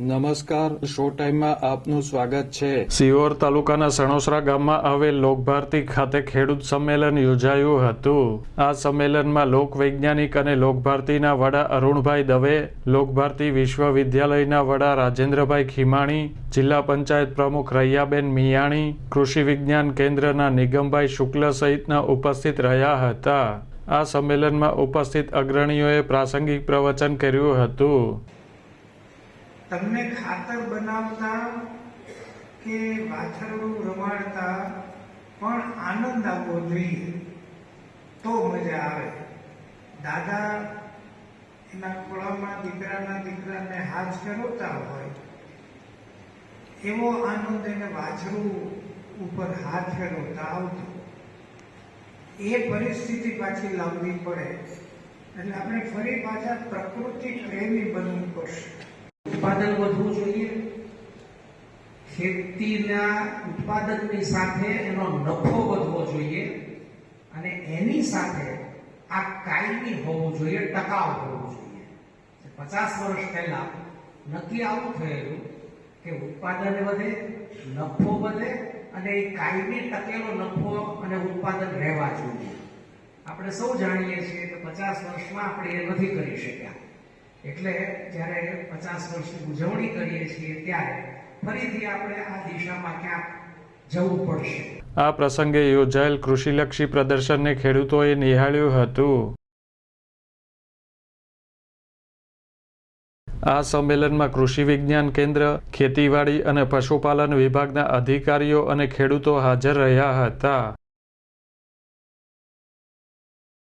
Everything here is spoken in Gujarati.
નમસ્કાર, શો ટાઈમમાં આપનું સ્વાગત છે. સિહોર તાલુકાના સણોસરા ગામમાં આવેલ લોકભારતી ખાતે ખેડૂત સંમેલન યોજાયું હતું. આ સંમેલનમાં લોકવૈજ્ઞાનિક અને લોકભારતીના વડા અરુણભાઈ દવે, લોકભારતી વિશ્વવિદ્યાલયના વડા રાજેન્દ્રભાઈ ખીમાણી, જિલ્લા પંચાયત પ્રમુખ રૈયાબેન મિયાણી, કૃષિ વિજ્ઞાન કેન્દ્રના નિગમભાઈ શુક્લ સહિતના ઉપસ્થિત રહ્યા હતા. આ સંમેલનમાં ઉપસ્થિત અગ્રણીઓએ પ્રાસંગિક પ્રવચન કર્યું હતું. તમને ખાતર બનાવતા કે વાછરડું રમાડતા પણ આનંદ આવવો જોઈએ, તો મજા આવે. દાદા એના ખોળામાં દીકરાના દીકરાને હાથ ફેરવતા હોય, એવો આનંદ એને વાછરું ઉપર હાથ ફેરવતા આવતો. એ પરિસ્થિતિ પાછી લાવવી પડે. એટલે આપણે ફરી પાછા પ્રકૃતિ પ્રેમી બનવું પડશે. ઉત્પાદન વધવું જોઈએ. ખેતીના ઉત્પાદનની સાથે એનો નફો વધવો જોઈએ અને એની સાથે આ કાયમી હોવું જોઈએ, ટકાઉ હોવું જોઈએ. પચાસ વર્ષ પહેલા નક્કી આવું થયેલું કે ઉત્પાદન વધે, નફો વધે અને એ કાયમી ટકેલો નફો અને ઉત્પાદન રહેવા જોઈએ. આપણે સૌ જાણીએ છીએ કે પચાસ વર્ષમાં આપણે એ નથી કરી શક્યા. એટલે જ્યારે પચાસ વર્ષની ઉજવણી કરીએ છીએ ત્યારે ફરીથી આપણે આ દિશામાં ક્યાંક જવું પડશે. આ પ્રસંગે યોજાયેલ કૃષિલક્ષી પ્રદર્શનને ખેડૂતોએ નિહાળ્યું હતું. આ સંમેલનમાં કૃષિ વિજ્ઞાન કેન્દ્ર, ખેતીવાડી અને પશુપાલન વિભાગના અધિકારીઓ અને ખેડૂતો હાજર રહ્યા હતા.